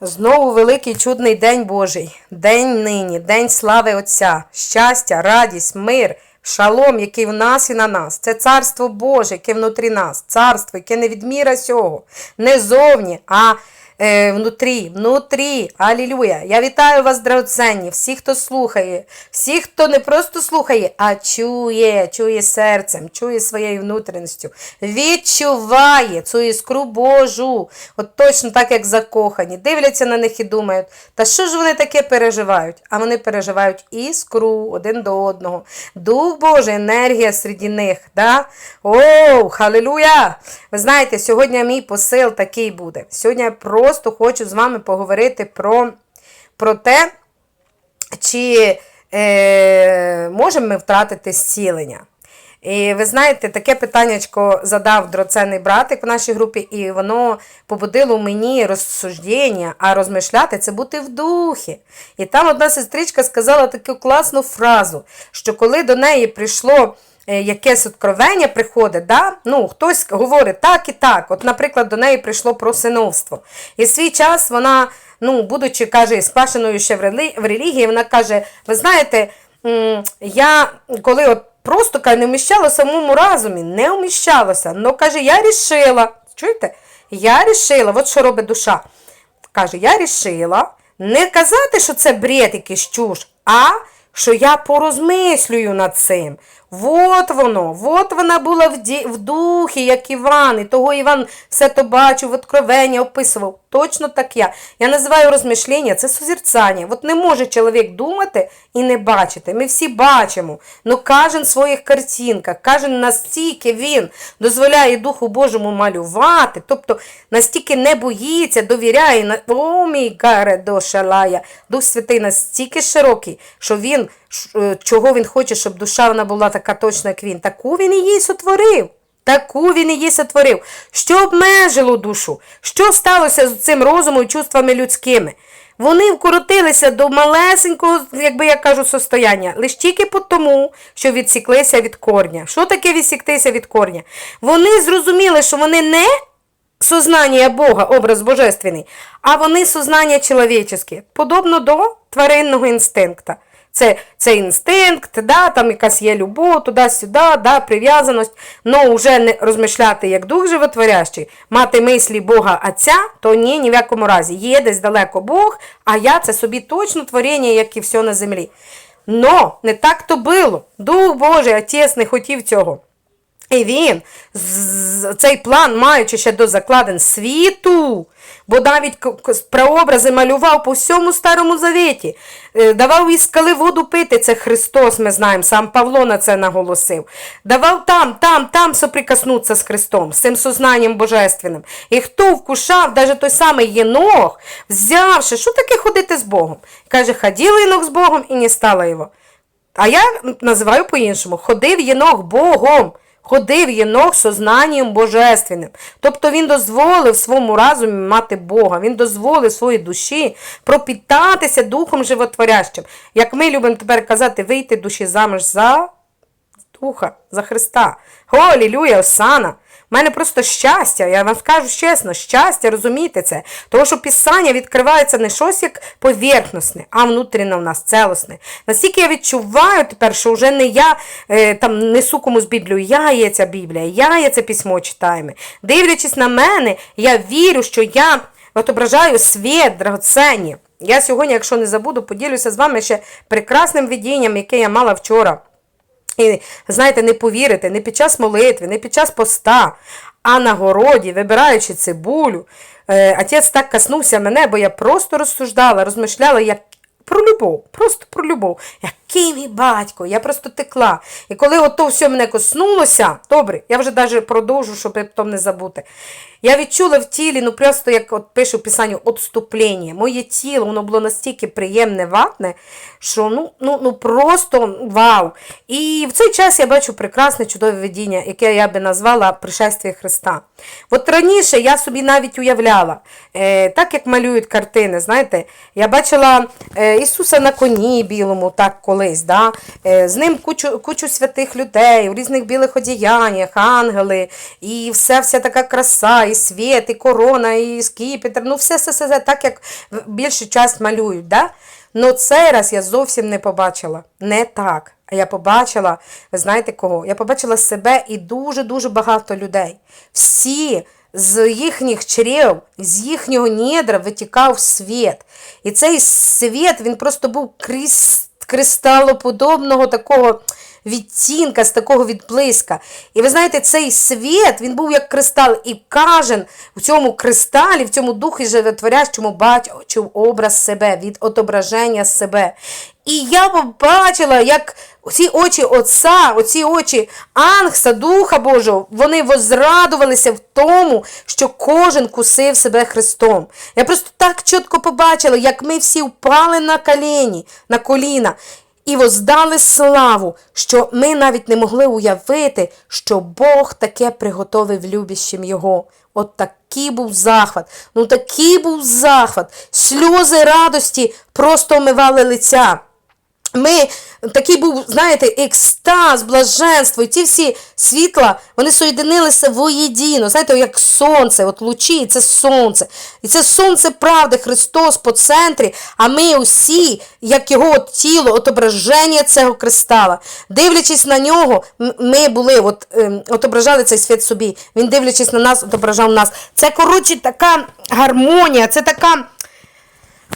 Знову великий чудний день Божий, день нині, день слави Отця, щастя, радість, мир, шалом, який в нас і на нас. Це царство Боже, яке внутрі нас, царство, яке не відміра сього, не зовні, а е, внутрі, внутрі. Алілюя. Я вітаю вас, драгоценні, всі, хто слухає, всі, хто не просто слухає, а чує, чує серцем, чує своєю внутрішністю, відчуває цю іскру Божу. От точно так, як закохані. Дивляться на них і думають, та що ж вони таке переживають? А вони переживають іскру один до одного. Дух Божий, енергія серед них. Да? Оу, халилуя! Ви знаєте, сьогодні мій посил такий буде. Сьогодні я просто хочу з вами поговорити про, про те, чи е, можемо ми втратити зцілення. І ви знаєте, таке питаннячко задав дроценний братик в нашій групі, і воно побудило мені розсуждення, а розмишляти це бути в духі. І там одна сестричка сказала таку класну фразу, що коли до неї прийшло якесь откровення приходить, да? ну, хтось говорить так і так. От, наприклад, до неї прийшло про синовство. І свій час вона, ну, будучи, каже, сквашеною ще в релігії, вона каже: ви знаєте, я коли от просто каже, не вміщалося в моєму разумі, не вміщалося. Ну, каже, я рішила, чуєте? Я рішила, от що робить душа. Каже, я рішила не казати, що це бред якийсь чуш, а що я порозмислюю над цим. Вот воно, от вона була в, ді... в духі, як Іван, і того Іван все то бачив, в откровенні описував. Точно так я. Я називаю розмишлення, це созерцання. От не може чоловік думати і не бачити. Ми всі бачимо. Ну кожен в своїх картинках, кожен настільки він дозволяє Духу Божому малювати, тобто настільки не боїться, довіряє. О, мій гаре до шалая. Дух Святий настільки широкий, що він, е, чого він хоче, щоб душа вона була така точна, як він. Таку він їй сотворив. Таку він її сотворив. Що обмежило душу? Що сталося з цим розумом і чувствами людськими? Вони вкоротилися до малесенького, якби я кажу, состояння, лише тільки тому, що відсіклися від корня. Що таке відсіктися від корня? Вони зрозуміли, що вони не сознання Бога, образ божественний, а вони сознання чоловіческе, подобно до тваринного інстинкта. Це, це інстинкт, да, там якась є любов, туди-сюди, да, прив'язаність. Ну, вже не розмишляти як дух животворящий, мати мислі Бога Отця, то ні, ні в якому разі. Є десь далеко Бог, а я це собі точно творіння, як і все на землі. Но не так то було. Дух Божий, Отець не хотів цього. І він цей план, маючи ще до закладин світу, бо навіть прообрази малював по всьому Старому Завіті, е, давав із скали воду пити, це Христос, ми знаємо, сам Павло на це наголосив. Давав там, там, там соприкоснутися з Христом, з цим сознанням божественним. І хто вкушав, навіть той самий Єнох, взявши, що таке ходити з Богом? Каже, ходив Єнох з Богом і не стало його. А я називаю по-іншому: ходив єнох Богом. Ходив єнох сознанням божественним. Тобто він дозволив своєму разумі мати Бога, він дозволив своїй душі пропітатися духом животворящим. Як ми любимо тепер казати, вийти душі заміж за Духа, за Христа. О, алілюя, Осана! У мене просто щастя, я вам скажу чесно, щастя, розумієте це. Тому що Писання відкривається не щось як поверхностне, а внутрішнє в нас целосне. Настільки я відчуваю тепер, що вже не я е, там несу комусь Біблію, я є ця Біблія, я є це письмо читаємо. Дивлячись на мене, я вірю, що я отображаю світ драгоценні. Я сьогодні, якщо не забуду, поділюся з вами ще прекрасним видінням, яке я мала вчора. І знаєте, не повірите, не під час молитви, не під час поста, а на городі, вибираючи цибулю, е, отець так коснувся мене, бо я просто розсуждала, розмишляла, як про любов, просто про любов. Який мій батько, я просто текла. І коли ото все мене коснулося, добре, я вже навіть продовжу, щоб потім не забути. Я відчула в тілі, ну просто як от пише в писанню, отступлення. Моє тіло, воно було настільки приємне, ватне, що ну, ну, ну просто вау. І в цей час я бачу прекрасне чудове видіння, яке я би назвала пришествие Христа. От раніше я собі навіть уявляла, е, так як малюють картини, знаєте, я бачила е, Ісуса на коні білому, так колись. Да? Е, з ним кучу, кучу святих людей, у різних білих одіяннях, ангели, і все, вся така краса, і світ, і корона, і скіпетр, ну все, все, все, так, як більшу часть малюють. Да? Но цей раз я зовсім не побачила. Не так. А я побачила, ви знаєте кого? Я побачила себе і дуже-дуже багато людей. Всі з їхніх чрев, з їхнього недра витікав світ. І цей світ, він просто був кріс- кристалоподобного такого відтінка, з такого відблиска. І ви знаєте, цей світ, він був як кристал, і кожен в цьому кристалі, в цьому духі животворящому бачив образ себе, від отображення себе. І я побачила, як ці очі Отця, оці очі Ангса, Духа Божого, вони возрадувалися в тому, що кожен кусив себе Христом. Я просто так чітко побачила, як ми всі впали на коліні, на коліна. І воздали славу, що ми навіть не могли уявити, що Бог таке приготовив любящим Його. От такий був захват. Ну такий був захват. Сльози радості просто омивали лиця. Ми такий був, знаєте, екстаз, блаженство, і ці всі світла, вони соєдинилися воєдино, знаєте, як сонце, от лучі, це сонце. І це сонце правди, Христос по центрі, а ми усі, як його от тіло, отображення цього кристала. Дивлячись на нього, ми були, от, ем, отображали цей світ собі. Він, дивлячись на нас, отображав нас. Це, коротше, така гармонія, це така.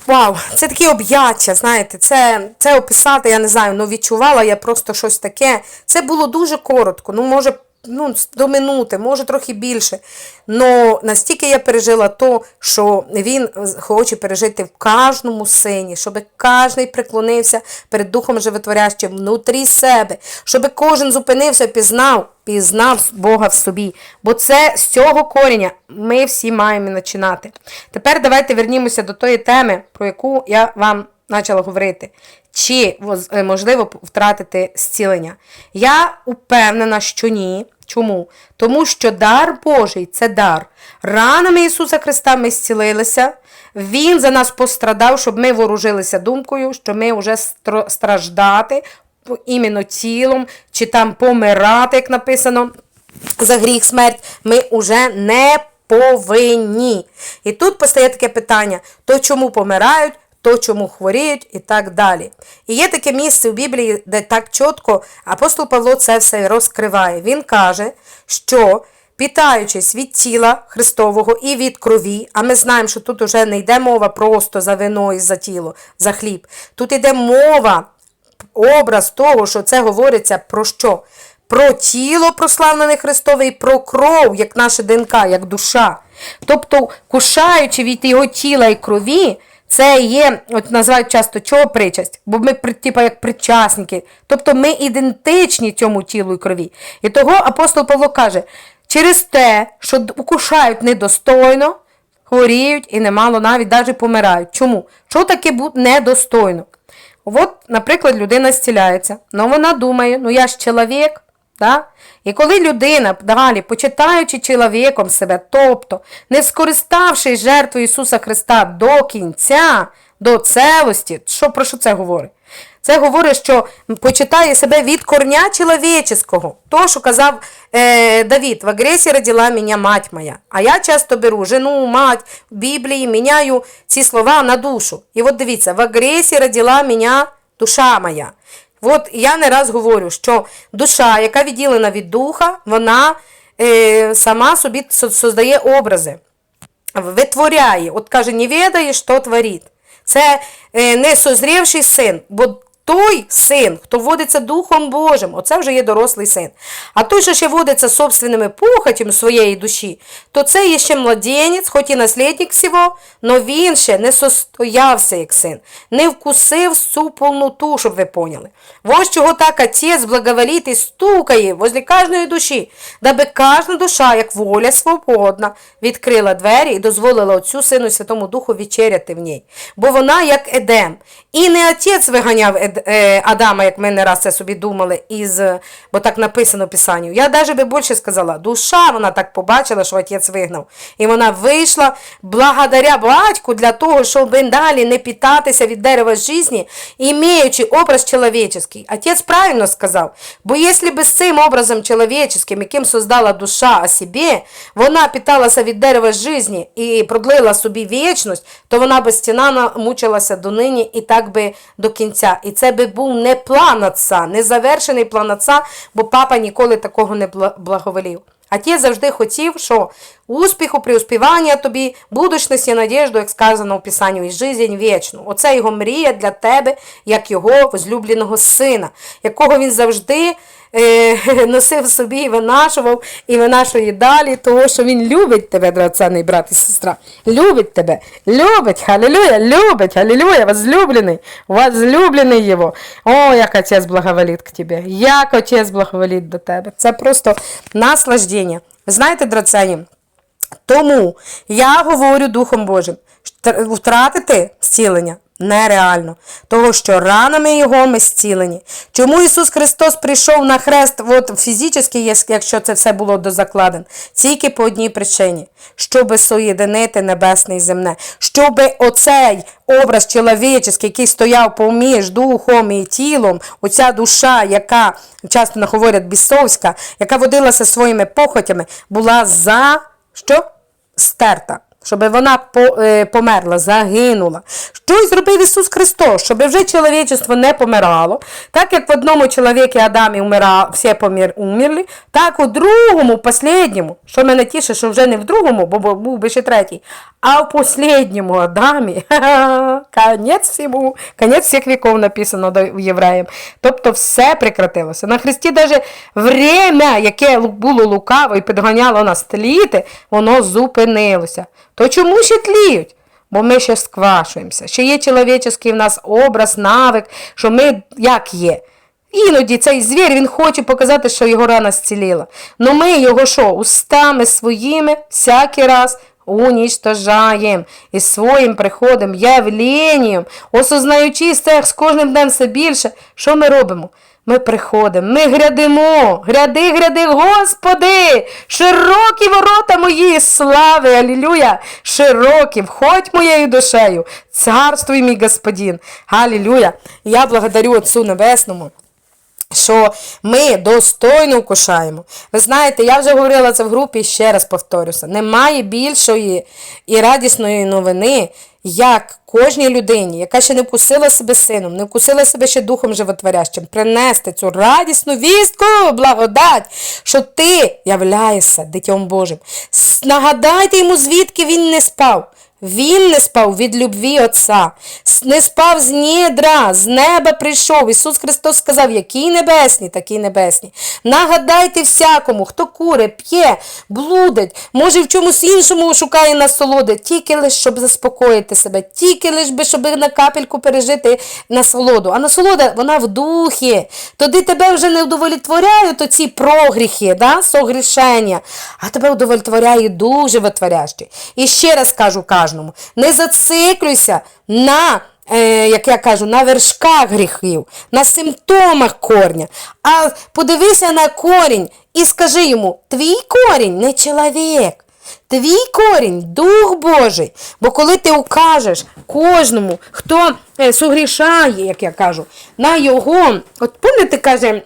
Вау, це такі об'яття, знаєте, це, це описати, я не знаю, ну відчувала я просто щось таке. Це було дуже коротко, ну, може, ну, до минути, може трохи більше. Но настільки я пережила то, що він хоче пережити в кожному сині, щоб кожен приклонився перед Духом Животворящим внутрі себе, щоб кожен зупинився, пізнав, пізнав Бога в собі. Бо це з цього коріння ми всі маємо починати. Тепер давайте вернімося до тої теми, про яку я вам почала говорити. Чи е, можливо втратити зцілення? Я упевнена, що ні. Чому? Тому що дар Божий це дар. Ранами Ісуса Христа ми зцілилися. Він за нас пострадав, щоб ми вооружилися думкою, що ми вже страждати іменно тілом, чи там помирати, як написано, за гріх смерть, ми вже не повинні. І тут постає таке питання: то чому помирають, то чому хворіють і так далі. І є таке місце в Біблії, де так чітко апостол Павло це все розкриває. Він каже, що питаючись від тіла Христового і від крові, а ми знаємо, що тут уже не йде мова просто за вино і за тіло, за хліб. Тут йде мова образ того, що це говориться про що? Про тіло прославлене Христове і про кров, як наша ДНК, як душа. Тобто, кушаючи від його тіла і крові, це є, от називають часто чого причасть, бо ми типа як причасники. Тобто ми ідентичні цьому тілу і крові. І того апостол Павло каже: через те, що д- кушають недостойно, хворіють і немало навіть навіть помирають. Чому? Що таке бути недостойно? От, наприклад, людина зціляється, але вона думає, ну я ж чоловік. Да? І коли людина, далі, почитаючи чоловіком себе, тобто не скориставшись жертвою Ісуса Христа до кінця, до целості, що про що це говорить? Це говорить, що почитає себе від корня чоловічого. То, що казав е, Давід, в агресії родила мене мать моя. А я часто беру жену, мать в Біблії, міняю ці слова на душу. І от дивіться, в агресії родила мене душа моя. От я не раз говорю, що душа, яка відділена від духа, вона е, сама собі со- создає образи витворяє. От каже, не ведає, що творить. Це е, не созрівший син, бо той син, хто водиться Духом Божим, оце вже є дорослий син. А той, що ще водиться собственними похотями своєї душі, то це є ще младенець, хоч і наслідник всього, но він ще не состоявся як син, не вкусив цю повноту, щоб ви поняли. Ось чого так отець благоволит стукає возле кожної душі, даби кожна душа, як воля свободна, відкрила двері і дозволила Отцю Сину Святому Духу вечеряти в ній. Бо вона як Едем. І не отець виганяв перед е, Адама, як ми не раз це собі думали, із, бо так написано Писанню. Я навіть би більше сказала, душа вона так побачила, що отець вигнав. І вона вийшла благодаря батьку для того, щоб далі не питатися від дерева житті, імеючи образ чоловічий. Отец правильно сказав, бо якщо би з цим образом человеческим, яким создала душа о себе, вона питалася від дерева житті і продлила собі вічність, то вона би стіна мучилася до нині і так би до кінця. І це би був не план отца, не завершений план отца, бо папа ніколи такого не бла- благоволів. ті завжди хотів, що успіху, преуспівання тобі, будучності, надіжду, як сказано в Писанні, і жизнь вічну. Оце його мрія для тебе, як його возлюбленого сина, якого він завжди носив собі і винашував, і винашує далі, того, що він любить тебе, драгоценний брат і сестра. Любить тебе, любить, халілюя, любить, халілюя, возлюблений, возлюблений його. О, як отець благоволить к тебе, як отець благоволить до тебе. Це просто наслаждення. Знаєте, драгоценні, тому я говорю Духом Божим, втратити зцілення нереально, того що ранами його ми зцілені. Чому Ісус Христос прийшов на хрест, от фізично, якщо це все було дозакладено, тільки по одній причині, щоб соєдинити небесне і земне, щоб оцей образ чоловічий, який стояв поміж духом і тілом, оця душа, яка часто говорять бісовська, яка водилася своїми похотями, була за що? Стерта. Щоб вона е, померла, загинула. Що й зробив Ісус Христос, щоб вже чоловічество не помирало. Так як в одному чоловіку Адамі вмирав, всі помір, умерли, так у другому, последньому, що мене тішить, що вже не в другому, бо був би ще третій, а в последньому Адамі, конець всьому, конець всіх віков написано до євреям. Тобто все прекратилося. На Христі навіть время, яке було лукаво і підганяло нас тліти, воно зупинилося. То чому ще тліють? Бо ми ще сквашуємося. Ще є чоловічий в нас образ, навик, що ми як є. Іноді цей звір він хоче показати, що його рана зціліла. Но ми його що, устами своїми всякий раз унічтожаємо і своїм приходом, явленням, осознаючи це з кожним днем все більше, що ми робимо? Ми приходимо, ми грядемо, гряди, гряди, Господи, широкі ворота мої слави, алілюя, широкі, входь моєю душею, царствуй мій Господин, алілюя. Я благодарю Отцу Небесному. Що ми достойно вкушаємо. Ви знаєте, я вже говорила це в групі і ще раз повторюся. Немає більшої і радісної новини, як кожній людині, яка ще не вкусила себе сином, не вкусила себе ще духом животворящим, принести цю радісну вістку, благодать, що ти являєшся дитям Божим. Нагадайте йому, звідки він не спав. Він не спав від любві Отця, не спав з нідра, з неба прийшов. Ісус Христос сказав, які небесні, такі небесні. Нагадайте всякому, хто куре, п'є, блудить, може в чомусь іншому шукає насолоди, тільки лиш, щоб заспокоїти себе, тільки лиш би, щоб на капельку пережити насолоду. А насолода, вона в духі. Тоді тебе вже не удовлетворяють оці прогріхи, да? согрішення, а тебе удовлетворяє дуже витворящий. І ще раз кажу кожному, не зациклюйся на, е, як я кажу, на вершках гріхів, на симптомах корня, а подивися на корінь і скажи йому, твій корінь не чоловік. Твій корінь Дух Божий. Бо коли ти укажеш кожному, хто е, сугрішає, як я кажу, на його, от пам'ятаєте, каже,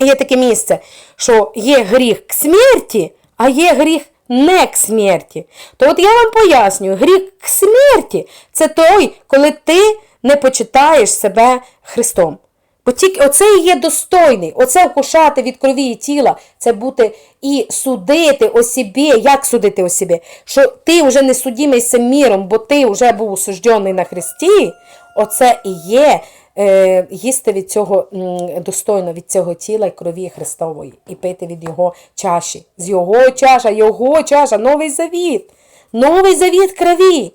є таке місце, що є гріх к смерті, а є гріх не к смерті. То от я вам пояснюю, гріх к смерті це той, коли ти не почитаєш себе Христом. Бо тільки оце і є достойний, оце вкушати від крові і тіла, це бути і судити о собі, як судити о собі, що ти вже не судимий цим міром, бо ти вже був осуждений на Христі, оце і є їсти від цього достойно від цього тіла і крові Христової, і пити від Його чаші. З Його чаша, Його чаша, новий завіт, новий завіт крові.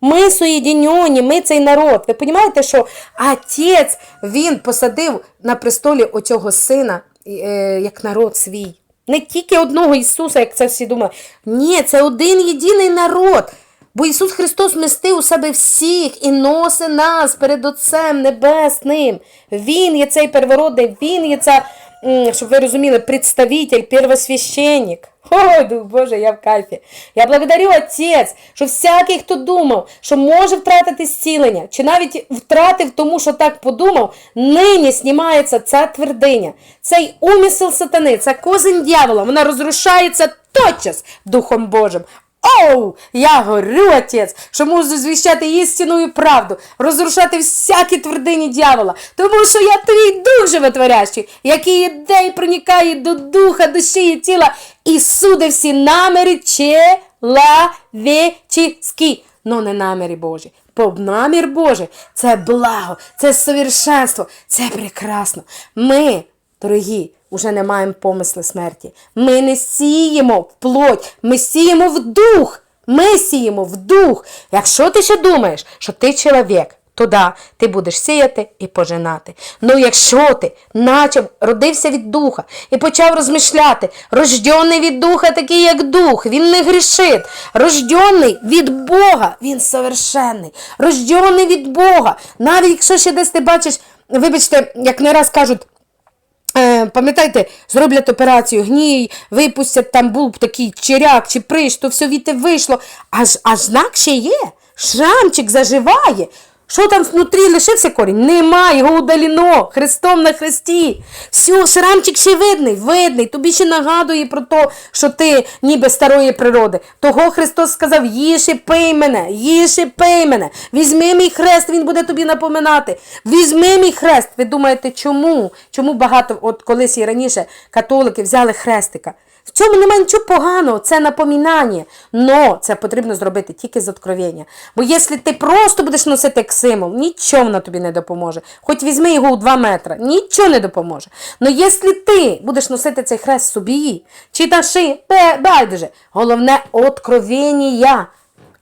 Ми соєдіньоні, ми цей народ. Ви розумієте, що отець він посадив на престолі оцього сина е, як народ свій. Не тільки одного Ісуса, як це всі думають. Ні, це один єдиний народ. Бо Ісус Христос вмістив у себе всіх і носить нас перед Отцем Небесним. Він є цей первородний, Він є ця, щоб ви розуміли, представитель, первосвященник. Ой, Дух Боже, я в кайфі. Я благодарю Отець, що всякий, хто думав, що може втратити зцілення, чи навіть втратив тому, що так подумав, нині знімається ця твердиня, цей умисел сатани, ця козень дьявола, вона розрушається тотчас Духом Божим. Оу, я горю, отець, що можу звіщати істину і правду, розрушати всякі твердині дьявола, тому що я твій дух животворящий, який іде і проникає до духа, душі і тіла, і суде всі наміри чоловічі, но не наміри Божі. Бо намір Божий це благо, це совершенство, це прекрасно. Ми, дорогі, уже не маємо помисли смерті. Ми не сіємо в плоть, ми сіємо в дух. Ми сіємо в дух. Якщо ти ще думаєш, що ти чоловік, то да, ти будеш сіяти і пожинати. Ну якщо ти наче родився від духа і почав розмишляти, рождений від духа, такий як дух, він не грішить. Рождений від Бога, він совершенний. Рождений від Бога. Навіть якщо ще десь ти бачиш, вибачте, як не раз кажуть. Е, Пам'ятаєте, зроблять операцію, гній, випустять там був такий черяк чи приш, то все віте вийшло. Аж, аж знак ще є. Шрамчик заживає. Що там внутрі лишився корінь? Нема, його удаліно, Христом на хресті. Все, шрамчик ще видний, видний. Тобі ще нагадує про те, що ти ніби старої природи. Того Христос сказав: і пий мене, і пий мене. Візьми мій хрест, він буде тобі напоминати. Візьми мій хрест. Ви думаєте, чому? Чому багато, от колись і раніше католики взяли хрестика? В цьому немає нічого поганого, це напомінання. Но це потрібно зробити тільки з откровення. Бо якщо ти просто будеш носити як символ, нічого воно тобі не допоможе. Хоч візьми його у 2 метри, нічого не допоможе. Но якщо ти будеш носити цей хрест собі, чи та ши, байдуже, головне откровення.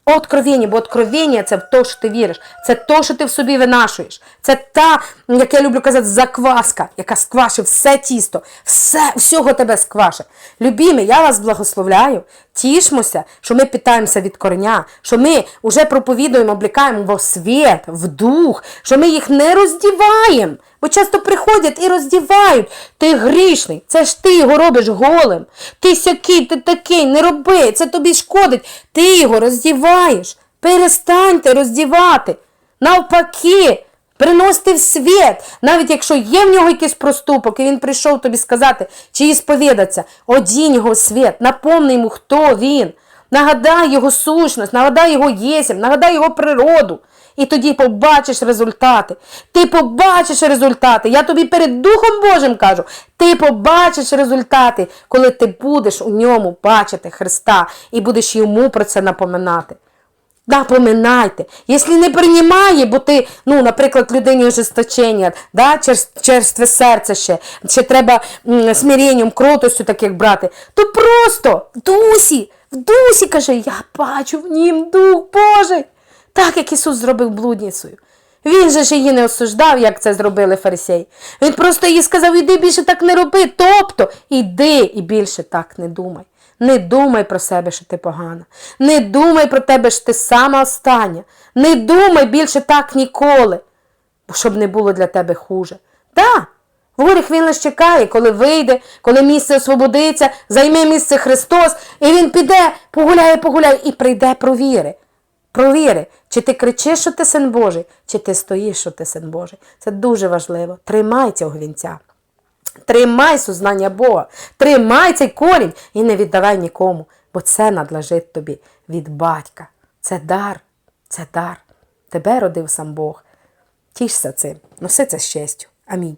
Откровення, бо откровення це в те, що ти віриш. Це те, що ти в собі винашуєш. Це та, як я люблю казати, закваска, яка сквашить все тісто, все, всього тебе сквашить. Любімі, я вас благословляю. Тішмося, що ми питаємося від кореня, що ми вже проповідуємо, облікаємо в світ, в дух, що ми їх не роздіваємо. Бо часто приходять і роздівають. Ти грішний, це ж ти його робиш голим. Ти сякий, ти такий, не роби, це тобі шкодить. Ти його роздіваєш. Перестаньте роздівати. Навпаки, приносити в світ. Навіть якщо є в нього якийсь проступок, і він прийшов тобі сказати, чи сповідатися, одінь його світ, наповни йому, хто він. Нагадай його сущність, нагадай його єсмь, нагадай його природу. І тоді побачиш результати. Ти побачиш результати. Я тобі перед Духом Божим кажу, ти побачиш результати, коли ти будеш у ньому бачити Христа і будеш йому про це напоминати. Напоминайте. Якщо не приймає, бо ти, ну, наприклад, людині ожесточення, да, через серце ще, ще треба м, смиренням, кротостю таких брати, то просто в дусі, в дусі каже, я бачу в нім Дух Божий. Так, як Ісус зробив блудницею. Він же ж її не осуждав, як це зробили фарисеї. Він просто їй сказав, іди більше так не роби. Тобто, іди і більше так не думай. Не думай про себе, що ти погана. Не думай про тебе, що ти сама остання. Не думай більше так ніколи, щоб не було для тебе хуже. Да, Ворог він лише чекає, коли вийде, коли місце освободиться, займе місце Христос, і він піде, погуляє, погуляє і прийде провіри. Провіри, чи ти кричиш, що ти син Божий, чи ти стоїш, що ти син Божий. Це дуже важливо. Тримай цього вінця. Тримай сознання Бога, тримай цей корінь і не віддавай нікому, бо це надлежить тобі від батька. Це дар, це дар. Тебе родив сам Бог. Тішся цим, носи це з честю. Амінь.